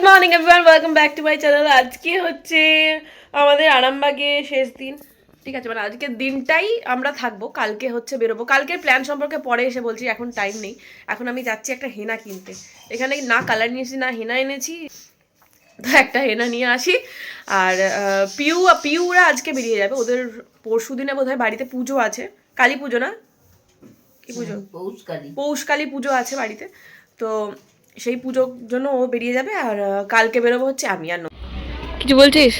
Good morning everyone welcome back to my channel আজকে হচ্ছে আমাদের আরামবাগে শেষ দিন। ঠিক আছে মানে আজকের দিনটাই আমরা থাকব। কালকে হচ্ছে বেরোবো। কালকের প্ল্যান সম্পর্কে পরে এসে বলছি এখন টাইম নেই। এখন আমি যাচ্ছি একটা হেনা কিনতে। এখানে না কালার নিয়েছি না হেনা এনেছি। তো একটা হেনা নিয়ে আসি। আর পিউ পিউরা আজকে বেরিয়ে যাবে। ওদের পরশু দিনে বোধ বাড়িতে পুজো আছে। কালী পুজো না? কি পুজো? পৌষকালী পৌষকালী পুজো আছে বাড়িতে। তো সেই পুজোর জন্য ও বেরিয়ে যাবে আর কালকে বেরোবো হচ্ছে আমি আর কিছু বলছিস?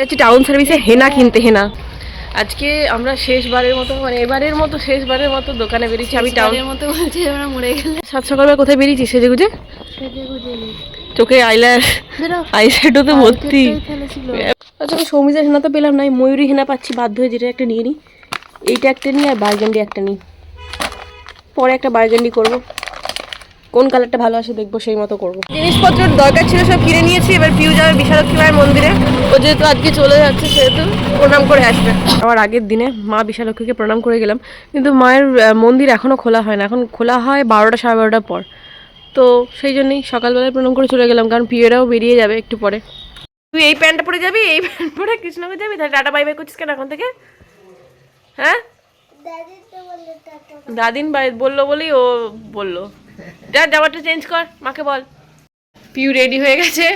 যাচ্ছি টাউন সার্ভিসে হেনা কিনতে হেনা। আজকে আমরা শেষবারের মতো মানে এবারের মতো শেষবারের মতো দোকানে বেরিয়েছি। আমি টাউন এর মতো বলছে আমরা মরে গেলে সাত সকালবেলা কোথায় বেরিয়েছি সেজে গুজে? চোখে আইল্যাশ আইশ্যাডো তো ভর্তি। আচ্ছা আমি সৌমিজের হেনা তো পেলাম না ময়ূরী হেনা পাচ্ছি বাধ্য হয়ে যেটা একটা নিয়ে নিই এইটা একটা নিই আর বার্গেন্ডি একটা নিই। পরে একটা বার্গেন্ডি করব। কোন কালারটা ভালো আসে দেখব সেই মতো করব। জিনিসপত্রের দরকার ছিল সব কিনে নিয়েছি এবার পিউ যাবে বিশালক্ষী মায়ের মন্দিরে। ও যেহেতু আজকে চলে যাচ্ছে সেহেতু প্রণাম করে আসবে। আমার আগের দিনে মা বিশালক্ষীকে প্রণাম করে গেলাম কিন্তু মায়ের মন্দির এখনও খোলা হয় না। এখন খোলা হয় বারোটা সাড়ে বারোটার পর। তো সেই জন্যই সকালবেলায় প্রণাম করে চলে গেলাম কারণ পিউরাও বেরিয়ে যাবে একটু পরে। তুই এই প্যান্টটা পরে যাবি? এই প্যান্ট পরে কৃষ্ণনগর যাবি? তাহলে টাটা বাই বাই করছিস কেন এখন থেকে? হ্যাঁ? দাদিন বাই বলল বলেই ও বলল। যা জামাটা চেঞ্জ কর মাকে বল। পিউ রেডি হয়ে গেছে।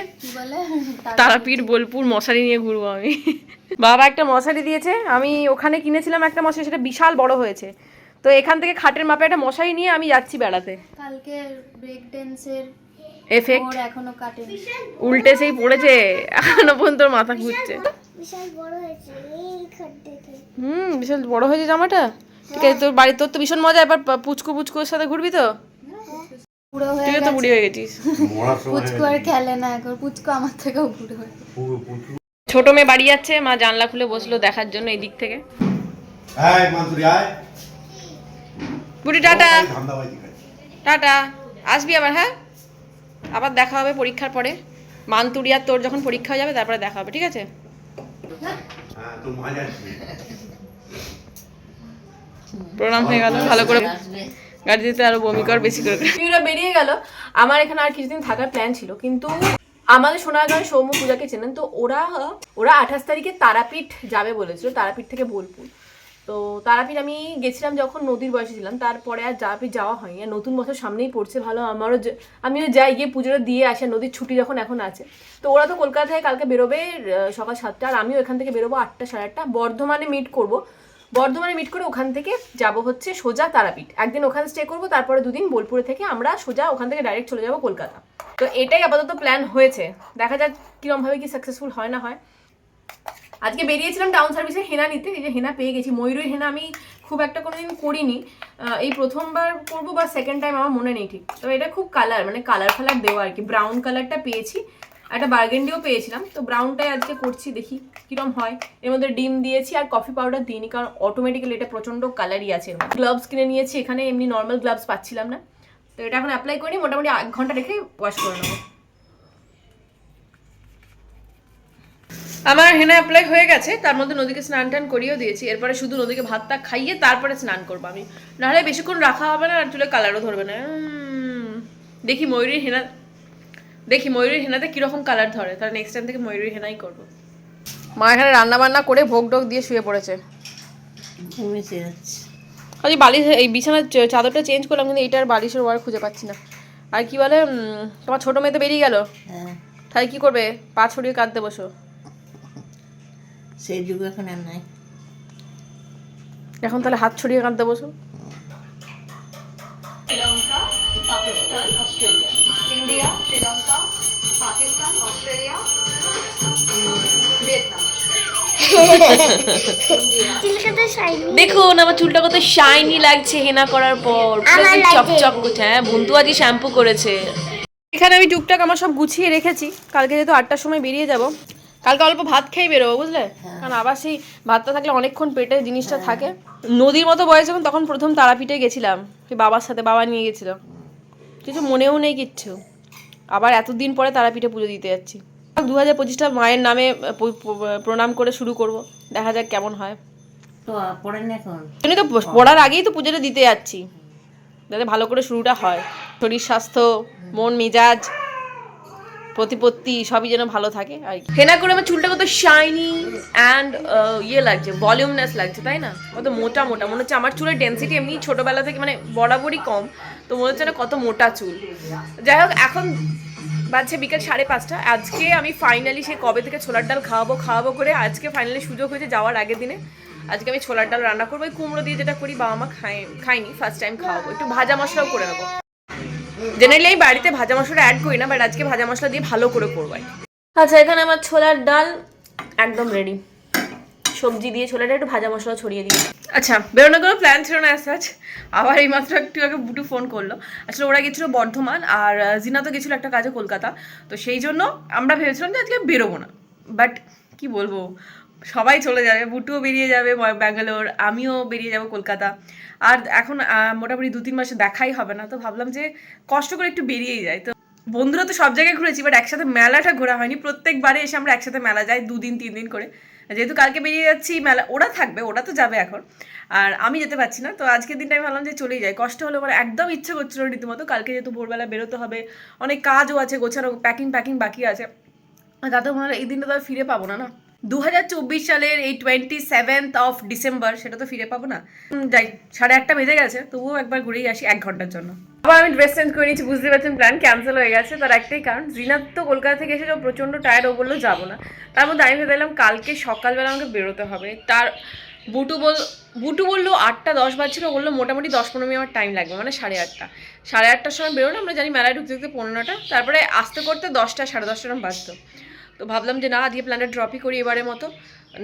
তারাপীঠ। বোলপুর মশারি নিয়ে ঘুরবো আমি। বাবা একটা মশারি দিয়েছে। আমি ওখানে কিনেছিলাম একটা মশারি সেটা বিশাল বড় হয়েছে। তো এখান থেকে খাটের মাপে একটা মশারি নিয়ে আমি যাচ্ছি বেড়াতে। কালকে ব্রেক ড্যান্সের এফেক্ট এখনও কাটেনি। উল্টে সেই পড়েছে। এখনও পর্যন্ত মাথা ঘুরছে। বিশাল বড় হয়েছে এই খাট দেখে। হুম বিশাল বড় হয়েছে জামাটা। ঠিক আছে তোর বাড়ি তোর তো ভীষণ মজা। এবার পুচকু পুচকুর সাথে ঘুরবি তো? পুরো হয়ে তুইও তো বুড়ি হয়ে গেছিস। পুচকু আর খেলে না এখন পুচকু আমার থেকেও বুড়ো হয়ে ছোট মেয়ে বাড়ি যাচ্ছে মা জানলা খুলে বসল দেখার জন্য এই দিক থেকে বুড়ি টাটা। টাটা। আসবি আবার হ্যাঁ? আবার দেখা হবে পরীক্ষার পরে। মান্তুরি আর তোর যখন পরীক্ষা হয়ে যাবে তারপরে দেখা হবে ঠিক আছে? হ্যাঁ প্রণাম হয়ে গেল ভালো করে আসবে। গাড়িতে আরও বমি কর, বেশি করে পিউরা বেরিয়ে গেল। আমার এখানে আর কিছুদিন থাকার প্ল্যান ছিল, কিন্তু আমাদের সোনারগাঁও সৌম্য পূজাকে চেনেন, তো ওরা ওরা আঠাশ তারিখে তারাপীঠ যাবে বলেছিল, তারাপীঠ থেকে বোলপুর। তো তারাপীঠ আমি গেছিলাম যখন নদীর বয়সে ছিলাম, তারপরে আর তারাপীঠ যাওয়া হয়নি। আর নতুন বছর সামনেই পড়ছে, ভালো, আমারও আমিও যাই, গিয়ে পুজোটা দিয়ে আসি নদীর ছুটি যখন এখন আছে। তো ওরা তো কলকাতা থেকে কালকে বেরোবে সকাল সাতটা, আর আমিও এখান থেকে বেরোবো আটটা, সাড়ে আটটা। বর্ধমানে মিট করব। বর্ধমানে মিট করে ওখান থেকে যাব হচ্ছে সোজা তারাপীঠ। একদিন ওখানে স্টে করব তারপরে দুদিন বোলপুরে থেকে আমরা সোজা ওখান থেকে ডাইরেক্ট চলে যাব কলকাতা। তো এটাই আপাতত প্ল্যান হয়েছে। দেখা যাক কিরমভাবে কি সাকসেসফুল হয় না হয়। আজকে বেরিয়েছিলাম টাউন সার্ভিসে হেনা নিতে, এই যে হেনা পেয়ে গেছি। ময়ূরের হেনা আমি খুব একটা কোনোদিন করিনি। এই প্রথমবার করব বা সেকেন্ড টাইম আমার মনে নেই ঠিক। তবে এটা খুব কালার মানে কালার ফালার দেওয়া আর কি। ব্রাউন কালারটা পেয়েছি। একটা বার্গেন্ডিও পেয়েছিলাম। তো ব্রাউনটাই আজকে করছি, দেখি কিরম হয়। এর মধ্যে ডিম দিয়েছি আর কফি পাউডার দিইনি, কারণ অটোমেটিক্যালি এটা প্রচণ্ড কালারই আছে গ্লাভস কিনে নিয়েছি, এখানে এমনি নর্মাল গ্লাভস পাচ্ছিলাম না। তো এটা এখন অ্যাপ্লাই করিনি, মোটামুটি এক ঘণ্টা রেখে ওয়াশ করে নেব। আমার হেনা অ্যাপ্লাই হয়ে গেছে, তার মধ্যে নদীকে স্নান টান করিয়েও দিয়েছি। এরপরে শুধু নদীকে ভাতটা খাইয়ে তারপরে স্নান করব আমি। নাহলে বেশিক্ষণ রাখা হবে না আর চুলে কালারও ধরবে না। দেখি ময়ূরীর হেনা দেখি ময়ূরীর হেনাতে কীরকম কালার ধরে তাহলে নেক্সট টাইম থেকে ময়ূরীর হেনাই করব। মা এখানে রান্না বান্না করে ভোগ টোগ দিয়ে শুয়ে পড়েছে। যাচ্ছে আজ বালিশ এই বিছানার চাদরটা চেঞ্জ করলাম কিন্তু এইটার বালিশের ওয়ার খুঁজে পাচ্ছি না। আর কি বলে তোমার ছোটো মেয়ে তো বেরিয়ে গেল? হ্যাঁ। তাহলে কি করবে? পা ছড়িয়ে কাঁদতে বসো। সেই যুগ এখন আর নাই। এখন তাহলে হাত ছড়িয়ে কাঁদতে বসো। চিলকাটা শাইনি দেখুন আমার চুলটা কত শাইনি লাগছে হেনা করার পর। চকচক করছে। হ্যাঁ বন্ধু আজকে শ্যাম্পু করেছে। এখানে আমি টুকটাক আমার সব গুছিয়ে রেখেছি। কালকে যেহেতু আটটার সময় বেরিয়ে যাব কালকে অল্প ভাত খেয়ে বেরোবো বুঝলে? কারণ আবার সেই ভাতটা থাকলে অনেকক্ষণ পেটে জিনিসটা থাকে। নদীর মতো বয়স যখন তখন প্রথম তারাপীঠে গেছিলাম। বাবার সাথে বাবা নিয়ে গেছিল। কিছু মনেও নেই কিচ্ছু। আবার এতদিন পরে তারাপীঠে পুজো দিতে যাচ্ছি। দু হাজার পঁচিশটা মায়ের নামে প্রণাম করে শুরু করব। দেখা যাক কেমন হয়। তো তো পড়ার আগেই তো পুজোটা দিতে যাচ্ছি। যাতে ভালো করে শুরুটা হয়। শরীর স্বাস্থ্য মন মেজাজ প্রতিপত্তি সবই যেন ভালো থাকে, আর কি হেনা করে আমার চুলটা কত শাইনি অ্যান্ড ইয়ে লাগছে ভলিউমনেস লাগছে, তাই না? কত মোটা মোটা, মনে হচ্ছে আমার চুলের ডেন্সিটি এমনি ছোটোবেলা থেকে মানে বরাবরই কম, তো মনে হচ্ছে না কত মোটা চুল। যাই হোক, এখন বাজছে বিকেল সাড়ে পাঁচটা, আজকে আমি ফাইনালি সে কবে থেকে ছোলার ডাল খাওয়াবো খাওয়াবো করে আজকে ফাইনালি সুযোগ হয়েছে যাওয়ার আগের দিনে। আজকে আমি ছোলার ডাল রান্না করব কুমড়ো দিয়ে যেটা করি বাবা মা খাই খাইনি ফার্স্ট টাইম খাওয়াবো, একটু ভাজা মশলাও করে নেব। জেনারেলি আমি বাড়িতে ভাজা মশলা অ্যাড করি না বাট আজকে ভাজা মশলা দিয়ে ভালো করে করব আচ্ছা এখানে আমার ছোলার ডাল একদম রেডি সবজি দিয়ে ছোলাটা একটু ভাজা মশলা ছড়িয়ে দিই। আচ্ছা বেরোনোর কোনো প্ল্যান ছিল না অ্যাজ আবার এই মাত্র একটু আগে বুটু ফোন করল। আসলে ওরা গেছিল বর্ধমান আর জিনা তো গেছিল একটা কাজে কলকাতা। তো সেই জন্য আমরা ভেবেছিলাম যে আজকে বেরোবো না। বাট কি বলব? সবাই চলে যাবে, বুটুও বেরিয়ে যাবে ব্যাঙ্গালোর, আমিও বেরিয়ে যাব কলকাতা। আর এখন মোটামুটি দু তিন মাসে দেখাই হবে না, তো ভাবলাম যে কষ্ট করে একটু বেরিয়েই যায় তো বন্ধুরা তো সব জায়গায় ঘুরেছি বাট একসাথে মেলাটা ঘোরা হয়নি। প্রত্যেকবারে এসে আমরা একসাথে মেলা যাই, দুদিন, তিন দিন করে। যেহেতু কালকে বেরিয়ে যাচ্ছি, মেলা, ওরা থাকবে, ওরা তো যাবে এখন। আর আমি যেতে পারছি না, তো আজকের দিনটা আমি ভাবলাম যে চলেই যাই। কষ্ট হলো মানে একদম ইচ্ছে করছিল রীতিমতো। কালকে যেহেতু ভোরবেলা বেরোতে হবে, অনেক কাজও আছে, গোছানো প্যাকিং প্যাকিং বাকি আছে। তাতে মনে হলো এই দিনটা তো আর ফিরে পাবো না না? দু হাজার চব্বিশ সালের এই টোয়েন্টি সেভেন্থ অফ ডিসেম্বর সেটা তো ফিরে পাবো না। যাই, সাড়ে আটটা বেজে গেছে, তবুও একবার ঘুরেই আসি এক ঘণ্টার জন্য। আবার আমি ড্রেস চেঞ্জ করে নিচ্ছি বুঝতে পারছেন প্ল্যান ক্যান্সেল হয়ে গেছে, তার একটাই কারণ রিনাত তো কলকাতা থেকে এসে প্রচণ্ড টায়ার্ড ও বলল যাব না। তার মধ্যে আমি ভেবে দিলাম, কালকে সকালবেলা আমাকে বেরোতে হবে। তার বুটু বল, বুটু বলল আটটা দশ বাজছিল বলল মোটামুটি দশ পনেরো মিনিট টাইম লাগবে মানে সাড়ে আটটা। সাড়ে আটটার সময় বেরোনো আমরা জানি মেলায় ঢুকতে ঢুকতে পনেরোটা তারপরে আসতে করতে দশটা, সাড়ে দশটা বাজতো। তো ভাবলাম যে না আজকে প্ল্যানটা ড্রপই করি এবারের মতো।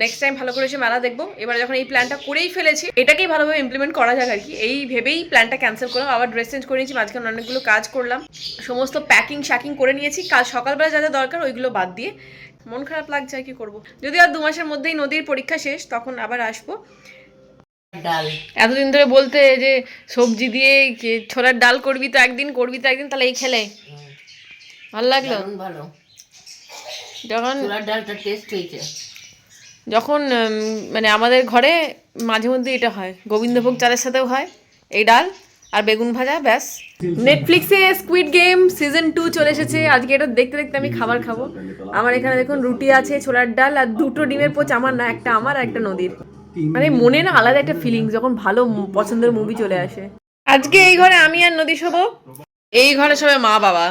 নেক্সট টাইম ভালো করে এসে মেলা দেখব। এবার যখন এই প্ল্যানটা করেই ফেলেছি এটাকেই ভালোভাবে ইমপ্লিমেন্ট করা যাক আর কি এই ভেবেই প্ল্যানটা ক্যান্সেল করলাম। আবার ড্রেস চেঞ্জ করে নিয়েছি মাঝখানে অনেকগুলো কাজ করলাম। সমস্ত প্যাকিং শ্যাকিং করে নিয়েছি। কাল সকালবেলা যা যা দরকার ওইগুলো বাদ দিয়ে। মন খারাপ লাগছে আর কি করব। যদি আর দু মাসের মধ্যেই নদীর পরীক্ষা শেষ তখন আবার আসব। ডাল। এতদিন ধরে বলতে যে সবজি দিয়ে ছোলার ডাল করবি তো একদিন করবি তো একদিন তাহলে এই খেলে। ভালো লাগল? ভালো। যখন ডালটা টেস্ট হয়েছে। যখন মানে আমাদের ঘরে মাঝে মধ্যে এটা হয় গোবিন্দভোগ চালের সাথেও হয় এই ডাল আর বেগুন ভাজা ব্যাস। নেটফ্লিক্সে স্কুইড গেম সিজন টু চলে এসেছে আজকে এটা দেখতে দেখতে আমি খাবার খাব। আমার এখানে দেখুন রুটি আছে ছোলার ডাল আর দুটো ডিমের পোচ আমার না একটা আমার আর একটা নদীর। মানে মনে না আলাদা একটা ফিলিংস যখন ভালো পছন্দের মুভি চলে আসে। আজকে এই ঘরে আমি আর নদী শোবো। এই ঘরে সবাই মা বাবা।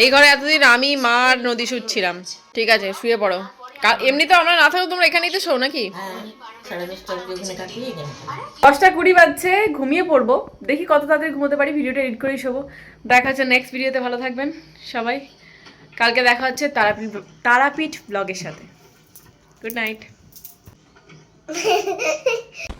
এই ঘরে এতদিন আমি মা আর নদী শুচ্ছিলাম। ঠিক আছে শুয়ে পড়ো। এমনিতেও আমরা না থাকো তোমরা এখানেই তো শো নাকি? দশটা কুড়ি বাজছে ঘুমিয়ে পড়ব। দেখি কত তাড়াতাড়ি ঘুমোতে পারি ভিডিওটা এডিট করেই শোবো। দেখা হচ্ছে নেক্সট ভিডিওতে ভালো থাকবেন সবাই। কালকে দেখা হচ্ছে তারাপীঠ তারাপীঠ ব্লগের সাথে। Good night